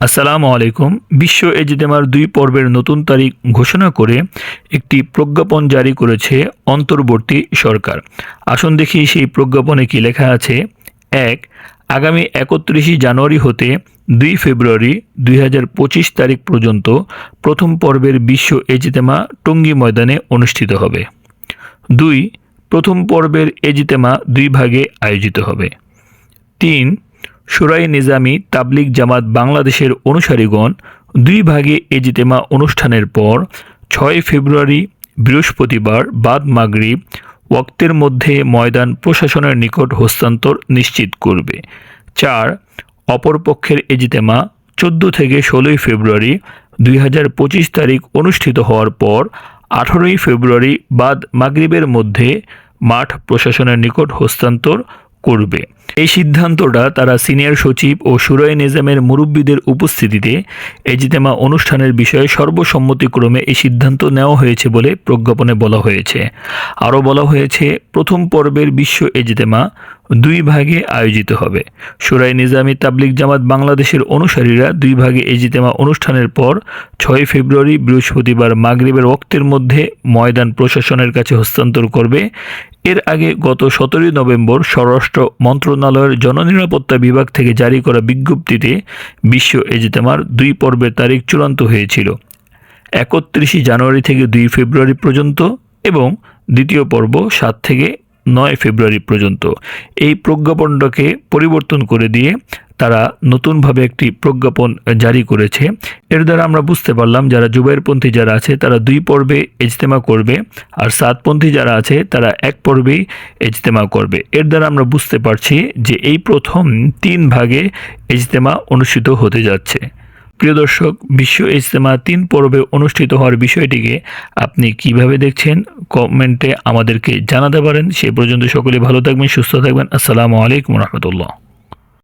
আসসালামু আলাইকুম। বিশ্ব এজতেমার দুই পর্বের নতুন তারিখ ঘোষণা করে একটি প্রজ্ঞাপন জারি করেছে অন্তর্বর্তী সরকার। আসুন দেখি সেই প্রজ্ঞাপনে কি লেখা আছে। এক, আগামী একত্রিশে জানুয়ারি হতে দুই ফেব্রুয়ারি দুই হাজার পঁচিশ তারিখ পর্যন্ত প্রথম পর্বের বিশ্ব এজতেমা টঙ্গী ময়দানে অনুষ্ঠিত হবে। দুই, প্রথম পর্বের এজিতেমা দুই ভাগে আয়োজিত হবে। তিন সুরাই নিজামি তাবলিগ জামাত বাংলাদেশের অনুসারীগণ দুই ভাগে এজিতেমা অনুষ্ঠানের পর ছয় ফেব্রুয়ারি, বৃহস্পতিবার বাদ মাগরিব ওয়াক্তের মধ্যে ময়দান প্রশাসনের নিকট হস্তান্তর নিশ্চিত করবে। চার, অপরপক্ষের এজিতেমা চোদ্দ থেকে ষোলোই ফেব্রুয়ারি দুই হাজার পঁচিশ তারিখ অনুষ্ঠিত হওয়ার পর আঠারোই ফেব্রুয়ারি বাদ মাগরিবের মধ্যে মাঠ প্রশাসনের নিকট হস্তান্তর করবে। এই সিদ্ধান্তটা তারা সিনিয়র সচিব ও সুরয় নিজামের মুরব্বীদের উপস্থিতিতে এজিতেমা অনুষ্ঠানের বিষয়ে সর্বসম্মতিক্রমে এই সিদ্ধান্ত নেওয়া হয়েছে বলে প্রজ্ঞাপনে বলা হয়েছে। আরও বলা হয়েছে, প্রথম পর্বের বিশ্ব এজিতেমা দুই ভাগে আয়োজিত হবে। সুরাই নিজামী তাবলিক জামাত বাংলাদেশের অনুসারীরা দুই ভাগে এজিতেমা অনুষ্ঠানের পর ছয় ফেব্রুয়ারি বৃহস্পতিবার মাগরিবের ওক্তের মধ্যে ময়দান প্রশাসনের কাছে হস্তান্তর করবে। এর আগে গত সতেরোই নভেম্বর স্বরাষ্ট্র মন্ত্রণালয়ের জননিরাপত্তা বিভাগ থেকে জারি করা বিজ্ঞপ্তিতে বিশ্ব এজিতেমার দুই পর্বের তারিখ চূড়ান্ত হয়েছিল। একত্রিশে জানুয়ারি থেকে দুই ফেব্রুয়ারি পর্যন্ত এবং দ্বিতীয় পর্ব সাত থেকে নয় ফেব্রুয়ারি পর্যন্ত। এই প্রজ্ঞাপনটাকে পরিবর্তন করে দিয়ে তারা নতুনভাবে একটি প্রজ্ঞাপন জারি করেছে। এর দ্বারা আমরা বুঝতে পারলাম, যারা জুবাইরপন্থী যারা আছে, তারা দুই পর্বে ইজতেমা করবে আর সাতপন্থী যারা আছে, তারা এক পর্বেই ইজতেমা করবে। এর দ্বারা আমরা বুঝতে পারছি যে এই প্রথম তিন ভাগে ইজতেমা অনুষ্ঠিত হতে যাচ্ছে। প্রিয় দর্শক, বিশ্ব ইজতেমা তিন পর্বে অনুষ্ঠিত হওয়ার বিষয়টিকে আপনি কীভাবে দেখছেন? কমেন্টে আমাদেরকে জানাতে পারেন। সে পর্যন্ত সকলে ভালো থাকবেন, সুস্থ থাকবেন। আসসালামু আলাইকুম রহমতুল্লাহ।